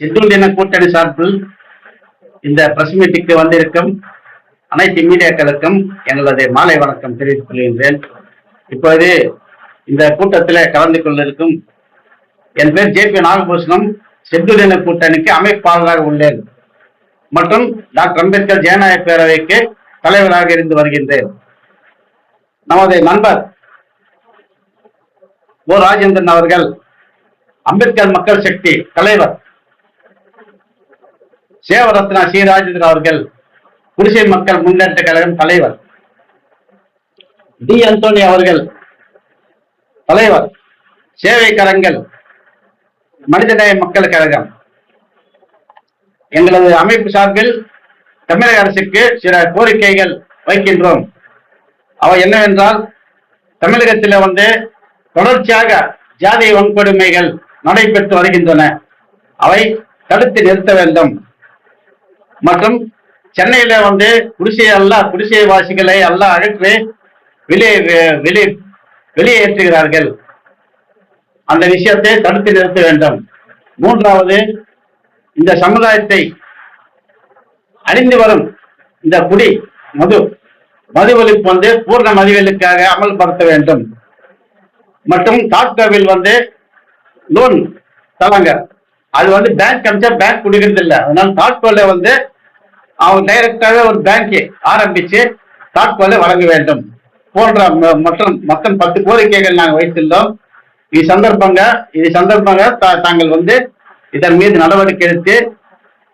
செந்தூர் தின கூட்டணி சார்பில் இந்த பிரஸ் வந்திருக்கும் அனைத்து மீடியாக்களுக்கும் எங்களது மாலை வணக்கம் தெரிவித்துக் கொள்கின்றேன். இப்போது இந்த கூட்டத்தில் கலந்து கொண்டிருக்கும் என் பேர் ஜே பி நாகபூஷணம். செந்தூர் தின கூட்டணிக்கு அமைப்பாளராக உள்ளேன். மற்றும் டாக்டர் அம்பேத்கர் ஜனநாயக பேரவைக்கு தலைவராக இருந்து வருகின்றேன். நமது நண்பர் ஓ ராஜேந்திரன் அவர்கள் அம்பேத்கர் மக்கள் சக்தி தலைவர். சேவரத்னா சி அவர்கள் குடிசை மக்கள் முன்னேற்ற கழகம் தலைவர். டி. அந்தோனி அவர்கள் தலைவர். சேவை கரங்கள் மனிதநேய மக்கள் கழகம். எங்களது அமைப்பு சார்பில் தமிழக அரசுக்கு சில கோரிக்கைகள் வைக்கின்றோம். அவை என்னவென்றால் தமிழகத்தில் வந்து தொடர்ச்சியாக ஜாதி வன்கொடுமைகள் நடைபெற்று வருகின்றன. அவை தடுத்து நிறுத்த வேண்டும். மற்றும் சென்னையில வந்து குடிசை எல்லாம் குடிசை வாசிகளை எல்லாம் அகற்றி வெளியே வெளியே வெளியேற்றுகிறார்கள். அந்த விஷயத்தை தடுத்து நிறுத்த வேண்டும். மூன்றாவது இந்த சமுதாயத்தை அழிந்து வரும் இந்த குடி மது மது ஒழிப்பு வந்து பூர்ண மதுவிலுக்காக அமல்படுத்த வேண்டும். மற்றும் டாக்டர்வில் வந்து லோன் தராங்க. அது வந்து பேங்க் அமைச்சா பேங்க் கொடுக்கறது இல்லை அதனால டாட்கோல வந்து அவங்க டைரக்டாவே ஒரு பேங்க் ஆரம்பிச்சு டாட்கோல வழங்க வேண்டும். போன்ற ம- மற்றும் மொத்தம் பத்து கோரிக்கைகள் நாங்கள் வைத்துள்ளோம். இது சந்தர்ப்பங்க இது சந்தர்ப்பங்க தா- தாங்கள் வந்து இதன் மீது நடவடிக்கை எடுத்து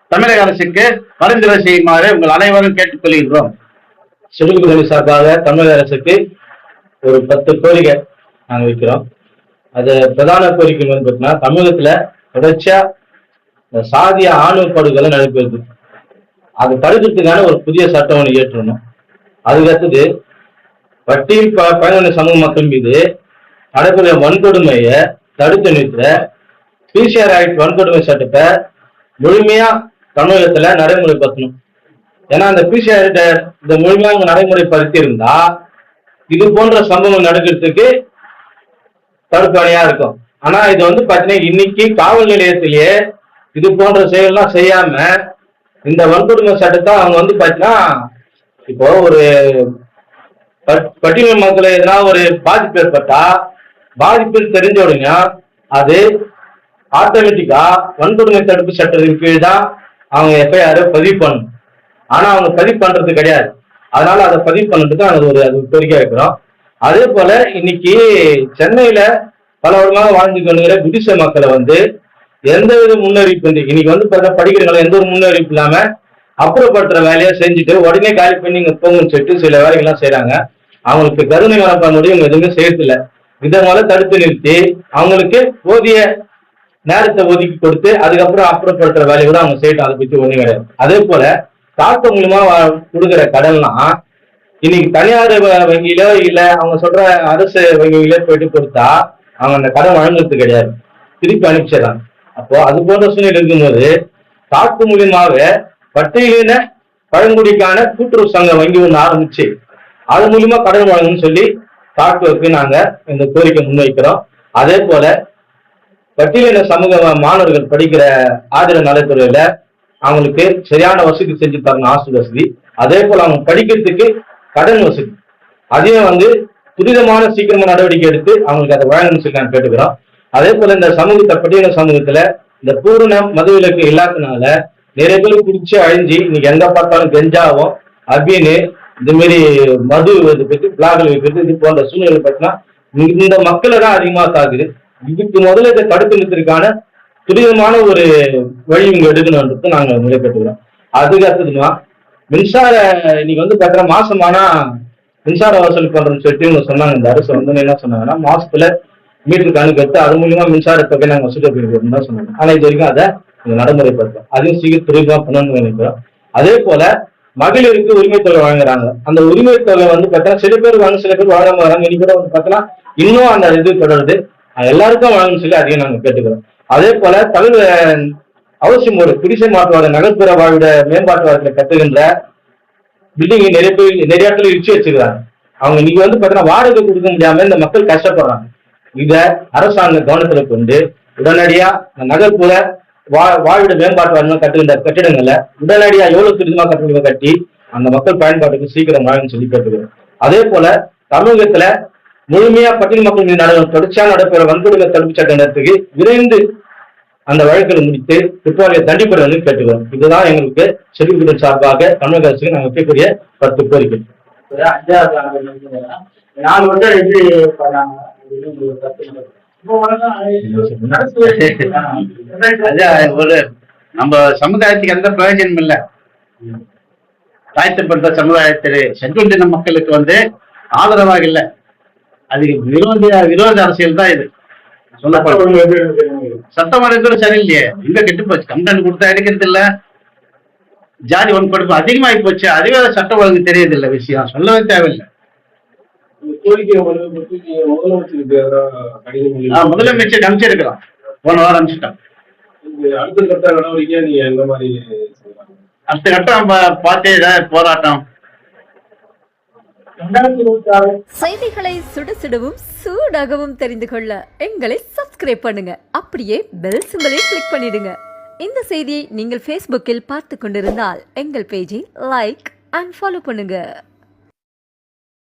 தமிழக அரசுக்கு பரிந்துரை செய்யுமாறு உங்கள் அனைவரும் கேட்டுக்கொள்கின்றோம். சிறுகுதவி சார்பாக தமிழக அரசுக்கு ஒரு பத்து கோரிக்கை நாங்கள் வைக்கிறோம். அது பிரதான கோரிக்கை வந்து பார்த்தீங்கன்னா தமிழகத்துல தொடர்ச்சியா சாதிய ஆணவ படுகொலை நடைபெறுது. அது தடுக்கிறதுக்கான ஒரு புதிய சட்டம் ஒன்று இயற்றணும். அதுக்கடுத்தது வட்டி ப- பயனாளி சமூக மக்கள் மீது நடைபெற வன்கொடுமையை தடுத்து நிறுத்த பிசிஆர் ஆக்ட் வன்கொடுமை சட்டத்தை முழுமையா தமிழகத்துல நடைமுறைப்படுத்தணும். ஏன்னா அந்த பிசிஆர் இந்த முழுமையாக அவங்க நடைமுறைப்படுத்தி இருந்தா இது போன்ற சம்பவம் நடக்கிறதுக்கு தடுப்பணையா இருக்கும். ஆனா இது வந்து பாத்தீங்கன்னா இன்னைக்கு காவல் நிலையத்திலேயே இது போன்ற செயல்லாம் செய்யாம இந்த வன்கொடுமை சட்டத்தை அவங்க வந்து பாத்தீங்கன்னா இப்போ ஒரு பட்- பட்டியல் மக்களை எதனா ஒரு பாதிப்பு ஏற்பட்டா பாதிப்பு தெரிஞ்ச உடனே அது ஆட்டோமேட்டிக்கா வன்கொடுமை தடுப்பு சட்டத்தின் கீழ் தான் அவங்க எஃப்ஐஆர் பதிவு பண்ணணும். ஆனா அவங்க பதிவு பண்றது கிடையாது. அதனால அதை பதிவு பண்ணுறதுக்கு அது ஒரு அது கோரிக்கை வைக்கிறோம். அதே போல இன்னைக்கு சென்னையில பல வருடமாக வாழ்ந்து கொண்டுகிற குடிசை மக்களை வந்து எந்த வித முன்னறிவிப்பு இல்லை. இன்னைக்கு வந்து பார்த்தா படிக்கிறவங்கள எந்த ஒரு முன்னறிவிப்பு இல்லாம அப்புறப்படுத்துற வேலையை செஞ்சுட்டு உடனே காலி பண்ணி இங்க போங்கன்னு சொல்லிட்டு சில வேலைகள்லாம் செய்யறாங்க அவங்களுக்கு கருணை மனப்பான்மை இவங்க எதுவுமே செய்யறதில்ல. இதனால தடுத்து நிறுத்தி அவங்களுக்கு போதிய நேரத்தை ஒதுக்கி கொடுத்து அதுக்கப்புறம் அப்புறப்படுத்துற வேலையை கூட அவங்க செய்யட்டும். அதை பத்தி ஒண்ணு கிடையாது. அதே போல காட்டு மூலியமா கொடுக்குற கடன்லாம் இன்னைக்கு தனியார் வ- வங்கியிலோ இல்ல அவங்க சொல்ற அரசு வங்கியிலோ போயிட்டு கொடுத்தா அவங்க அந்த கடன் வழங்குறது கிடையாது. திருப்பி அனுப்பிச்சிடறாங்க. அப்போ அது போன்ற சூழ்நிலை இருக்கும்போது காட்டு மூலியமாக பட்டியலின பழங்குடிக்கான கூட்டுறவு சங்கம் வங்கி ஒன்று ஆரம்பிச்சு அது மூலியமா கடன் வழங்கணும்னு சொல்லி தாக்குவதற்கு நாங்க இந்த கோரிக்கை முன்வைக்கிறோம். அதே போல பட்டியலின சமூக மாணவர்கள் படிக்கிற ஆதரவு நலத்துறையில அவங்களுக்கு சரியான வசதி செஞ்சு தரணும் ஹாஸ்டல் வசதி. அதே போல அவங்க படிக்கிறதுக்கு கடன் வசதி. அதையும் வந்து துரிதமான சீக்கிரமா நடவடிக்கை எடுத்து அவங்களுக்கு அதை வழங்கணும்னு சொல்லி நான் கேட்டுக்கிறோம். அதே போல இந்த சமூகத்தை பட்டியல சமூகத்துல இந்த பூரண மதுவிலக்கு இல்லாதனால நிறைய பேர் குடிச்சு அழிஞ்சு இன்னைக்கு எங்க பார்த்தாலும் கெஞ்சாவும் அப்படின்னு இந்த மாதிரி மது இது பத்தி பிளாகல் வைக்கிறது இது போன்ற சூழ்நிலை பார்த்தீங்கன்னா இந்த மக்களை தான் அதிகமா தாக்குது. இதுக்கு முதல்ல இதை தடுத்து நிறுத்திற்கான துரிதமான ஒரு வழி இங்க எடுக்கணும்ன்றது நாங்க நிலைப்பட்டுக்கிறோம் அதுக்கு அடுத்ததுமா மின்சார இன்னைக்கு வந்து பார்த்தா மாசமானா மின்சார வசூல் பண்றோம்னு சொல்லிட்டு இவங்க சொன்னாங்க. இந்த அரசு வந்து என்ன சொன்னாங்கன்னா மாசத்துல மீட்டர் கணக்கு எடுத்து அது மூலியமா மின்சார தொகை நாங்க வசூல் பண்ணிக்கிறோம் தான் சொன்னாங்க. ஆனா இது வரைக்கும் அதை நடைமுறைப்படுத்தும் அதையும் சீக்கிரம் துரிதமா பண்ணணும்னு நினைக்கிறோம். அதே போல மகளிருக்கு உரிமை தொகை வழங்குறாங்க. அந்த உரிமை தொகை வந்து பார்த்தீங்கன்னா சில பேர் வாங்க சில பேர் வழங்காம வராங்க. இன்னைக்கு கூட வந்து பார்த்தீங்கன்னா இன்னும் அந்த இது தொடருது. எல்லாருக்கும் வாங்கணும்னு சொல்லி அதையும் நாங்க கேட்டுக்கிறோம். அதே போல தமிழ் அவசியம் ஒரு குடிசை மாற்றுவாத நகர்ப்புற வாழ்விட மேம்பாட்டு வாரத்தில் கட்டுகின்ற பில்டிங் நிறைய பேர் நிறைய இடத்துல இடிச்சு வச்சிருக்காங்க அவங்க இன்னைக்கு வந்து பார்த்தீங்கன்னா வாடகை கொடுக்க முடியாம இந்த மக்கள் கஷ்டப்படுறாங்க. இத அரசாங்க கவனத்துல கொண்டு உடனடியா நகர்ப்புற வா வாழ்விட மேம்பாட்டு வாரியம் கட்டுகின்ற கட்டிடங்களை உடனடியா எவ்வளவு துரிதமா கட்ட கட்டி அந்த மக்கள் பயன்பாட்டுக்கு சீக்கிரம் வாங்கன்னு சொல்லி கேட்டுக்கிறோம். அதே போல தமிழகத்துல முழுமையா பட்டியல் மக்கள் மீது நட தொடர்ச்சியான நடைபெற வன்கொடுமை தடுப்பு சட்ட நேரத்துக்கு விரைந்து அந்த வழக்குகளை முடித்து குற்றவாளியை தண்டிப்பட வந்து கேட்டுக்கிறோம். இதுதான் எங்களுக்கு செல்விக்குடன் சார்பாக தமிழக அரசுக்கு நாங்கள் வைக்கக்கூடிய பத்து கோரிக்கை. அஞ்சாவது நாலு வருஷம் எப்படி பண்ணாங்க ஒரு அதான் நம்ம சமுதாயத்துக்கு எந்த பிரயோஜனம் இல்ல. தாழ்த்தப்பட்ட சமுதாயத்தில் செங்குண்டின மக்களுக்கு வந்து ஆதரவாக இல்ல. அதுக்கு விரோத விரோத அரசியல் தான் இது. சொல்லப்படும் சட்டம் ஒழுங்கு சரியில்லையே. எங்க கெட்டு போச்சு? கம்ப்ளைண்ட் கொடுத்தா எடுக்கிறது இல்ல. ஜாதி வன்கொடுமை அதிகமாகி போச்சு. அதுவே சட்டம் ஒழுங்கு தெரியுது இல்ல விஷயம். சொல்லவே தேவையில்லை. கோரிக்கை முதலமைச்சருக்கு எதிராக முதலமைச்சர் அனுப்பிச்சிருக்கிறோம் போன வாரம் அடுத்த கட்ட நடவடிக்கையா நீங்க எந்த மாதிரி செய்யலாம் அடுத்த கட்டம் நம்ம பார்த்து போராட்டம். செய்திகளை சுட சுடவும் சூடாகவும் தெரிந்து கொள்ள எங்களை சப்ஸ்கிரைப் பண்ணுங்க. அப்படியே பெல் சிம்பலையும் கிளிக் பண்ணிடுங்க. இந்த செய்தியை நீங்கள் ஃபேஸ்புக்கில் பார்த்து கொண்டிருந்தால் எங்கள் பேஜை லைக் அண்ட் ஃபாலோ பண்ணுங்க.